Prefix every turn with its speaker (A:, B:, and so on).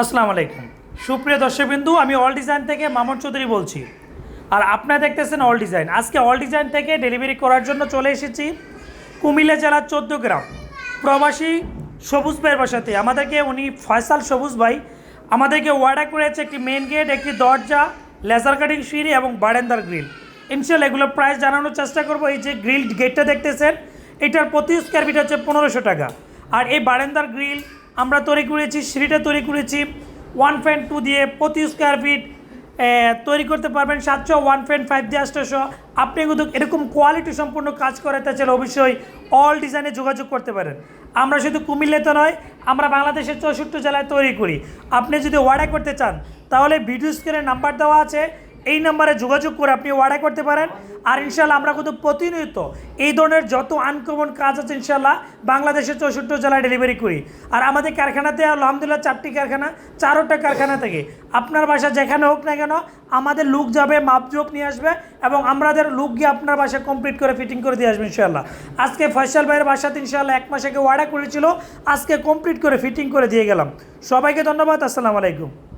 A: আসসালামু আলাইকুম। সুপ্রিয় দর্শকবিন্দু, আমি অল ডিজাইন থেকে মামুন চৌধুরী বলছি। আর আপনারা দেখতেছেন অল ডিজাইন আজকে অল ডিজাইন থেকে ডেলিভারি করার জন্য চলে এসেছি কুমিল্লা জেলার চোদ্দ গ্রাম। প্রবাসী সবুজ ভাইয়ের বাসাতে। আমাদেরকে উনি ফয়সাল সবুজ ভাই। আমাদেরকে অর্ডার করেছে একটি মেন গেট একটি দরজা লেজার কাটিং সিঁড়ি এবং বারেন্দার গ্রিল ইনশাল্লাহ এগুলো প্রাইস জানানোর চেষ্টা করব। এই যে গ্রিল গেটটা দেখতেছেন, এটার প্রতি স্কোয়ার ফিট হচ্ছে পনেরোশো টাকা। আর এই বারেন্দার গ্রিল আমরা তৈরি করেছি, সিঁড়িটা তৈরি করেছি। ওয়ান পয়েন্ট টু দিয়ে প্রতি স্কোয়ার ফিট তৈরি করতে পারবেন সাতশো ওয়ান পয়েন্ট ফাইভ দিয়ে আটশোশো। আপনি কিন্তু এরকম কোয়ালিটি সম্পূর্ণ কাজ করাতে চাইলে অবশ্যই অল ডিজাইনে যোগাযোগ করতে পারেন। আমরা শুধু কুমিল্লাতে নয়, আমরা বাংলাদেশের চৌষট্টি জেলায় তৈরি করি। আপনি যদি অর্ডার করতে চান, তাহলে ভিডিও স্ক্রিনে নাম্বার দেওয়া আছে। এই নাম্বারে যোগাযোগ করে আপনি অর্ডার করতে পারেন। আর ইনশাল্লাহ আমরা কিন্তু প্রতিনিয়ত এই ধরনের যত আনকমন কাজ আছে ইনশাল্লাহ বাংলাদেশের চৌষট্টি জেলায় ডেলিভারি করি। আর আমাদের কারখানাতে আলহামদুলিল্লাহ চারটি কারখানা, চারোটা কারখানা থেকে। আপনার বাসা যেখানে হোক না কেন, আমাদের লুক যাবে মাপজোপ নিয়ে আসবে এবং আমাদের লুক গিয়ে আপনার বাসা কমপ্লিট করে ফিটিং করে দিয়ে আসবে ইনশাল্লাহ আজকে ফয়সাল ভাইয়ের বাসাতে ইনশাল্লাহ এক মাস আগে অর্ডার করেছিল, আজকে কমপ্লিট করে ফিটিং করে দিয়ে গেলাম। সবাইকে ধন্যবাদ, আসসালামু আলাইকুম।